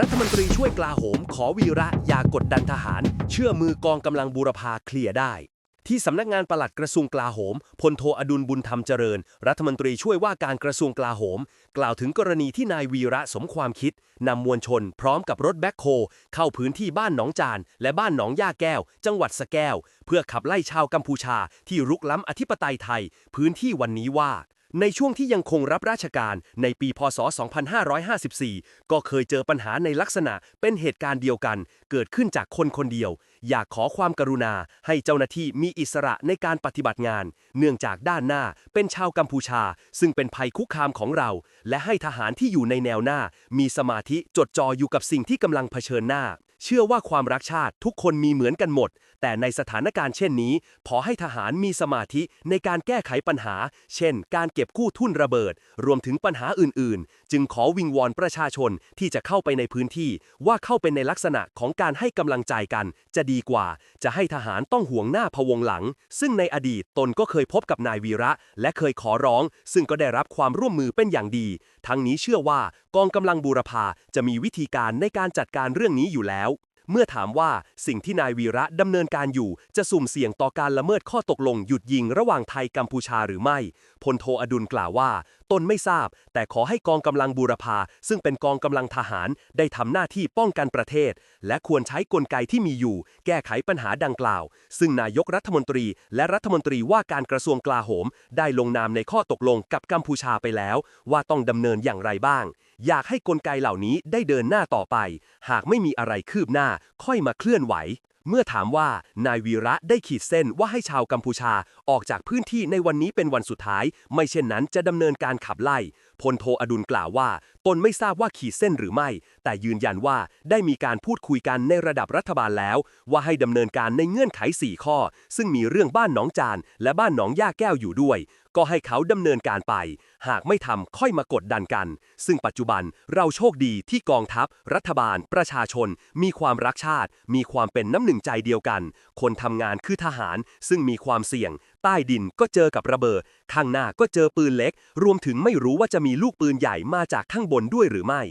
รัฐมนตรีช่วยกลาโหม ขอวีระอย่ากดดันทหาร เชื่อมือกองกำลังบูรพาเคลียร์ได้ ที่สำนักงานปลัดกระทรวงกลาโหมพลโทอดุลบุญธรรมเจริญ รัฐมนตรีช่วยว่าการกระทรวงกลาโหม กล่าวถึงกรณีที่นายวีระสมความคิดนำมวลชน พร้อมกับรถแบ็คโฮเข้าพื้นที่บ้านหนองจาน และบ้านหนองย่าแก้ว จังหวัดสแก้ว เพื่อขับไล่ชาวกัมพูชาที่รุกล้ำอธิปไตยไทย พื้นที่วันนี้ว่า ในช่วงที่ยังคงรับราชการในปีพศ 2554 ก็เคยเจอปัญหาในลักษณะเป็นเหตุการณ์เดียวกัน เกิดขึ้นจากคนคนเดียว อยากขอความกรุณาให้เจ้าหน้าที่มีอิสระในการปฏิบัติงาน เนื่องจากด้านหน้าเป็นชาวกัมพูชา ซึ่งเป็นภัยคุกคามของเรา และให้ทหารที่อยู่ในแนวหน้า มีสมาธิจดจ่ออยู่กับสิ่งที่กำลังเผชิญหน้า เชื่อว่าความรักชาติทุกคนมีเหมือนกันหมด แต่ในสถานการณ์เช่นนี้ ขอให้ทหารมีสมาธิในการแก้ไขปัญหา เช่น การเก็บกู้ทุ่นระเบิด รวมถึงปัญหาอื่น ๆ จึงขอวิงวอนประชาชนที่จะเข้าไปในพื้นที่ ว่าเข้าเป็นในลักษณะของการให้กำลังใจกัน จะดีกว่า จะให้ทหารต้องห่วงหน้าพะวงหลัง ซึ่งในอดีตตนก็เคยพบกับนายวีระ และเคยขอร้อง ซึ่งก็ได้รับความร่วมมือเป็นอย่างดี ทั้งนี้เชื่อว่ากองกำลังบูรพาจะมีวิธีการในการจัดการเรื่องนี้อยู่แล้ว เมื่อถามว่าสิ่งที่นายวีระดำเนินการอยู่ จะสุ่มเสี่ยงต่อการละเมิดข้อตกลงหยุดยิงระหว่างไทยกัมพูชาหรือไม่ พลโทอดุลกล่าวว่า ตนไม่ทราบ แต่ขอให้กองกำลังบูรพา ซึ่งเป็นกองกำลังทหาร ได้ทำหน้าที่ป้องกันประเทศ และควรใช้กลไกที่มีอยู่ แก้ไขปัญหาดังกล่าว ซึ่งนายกรัฐมนตรี และรัฐมนตรีว่าการกระทรวงกลาโหม ได้ลงนามในข้อตกลงกับกัมพูชาไปแล้ว ว่าต้องดำเนินอย่างไรบ้าง อยากให้กลไกเหล่านี้ได้เดินหน้าต่อไป หากไม่มีอะไรคืบหน้าค่อยมาเคลื่อนไหว เมื่อถามว่านายวีระได้ขีดเส้นว่าให้ชาวกัมพูชาออกจากพื้นที่ในวันนี้เป็นวันสุดท้าย ไม่เช่นนั้นจะดำเนินการขับไล่พลโทอดุลกล่าวว่า ตนไม่ทราบว่าขีดเส้นหรือไม่ แต่ยืนยันว่าได้มีการพูดคุยกันในระดับรัฐบาลแล้ว ว่าให้ดำเนินการในเงื่อนไข 4 ข้อ ซึ่งมีเรื่องบ้านหนองจานและบ้านหนองย่าแก้วอยู่ด้วย ก็ให้เขาดำเนินการไป หากไม่ทำค่อยมากดดันกัน ซึ่งปัจจุบันเราโชคดีที่กองทัพ รัฐบาล ประชาชน มีความรักชาติ มีความเป็นน้ำหนึ่งใจเดียวกัน คนทำงานคือทหาร ซึ่งมีความเสี่ยง ใต้ดินก็เจอกับระเบิด ข้างหน้าก็เจอปืนเล็ก รวมถึงไม่รู้ว่าจะมีลูกปืนใหญ่มาจากข้างบนด้วยหรือไม่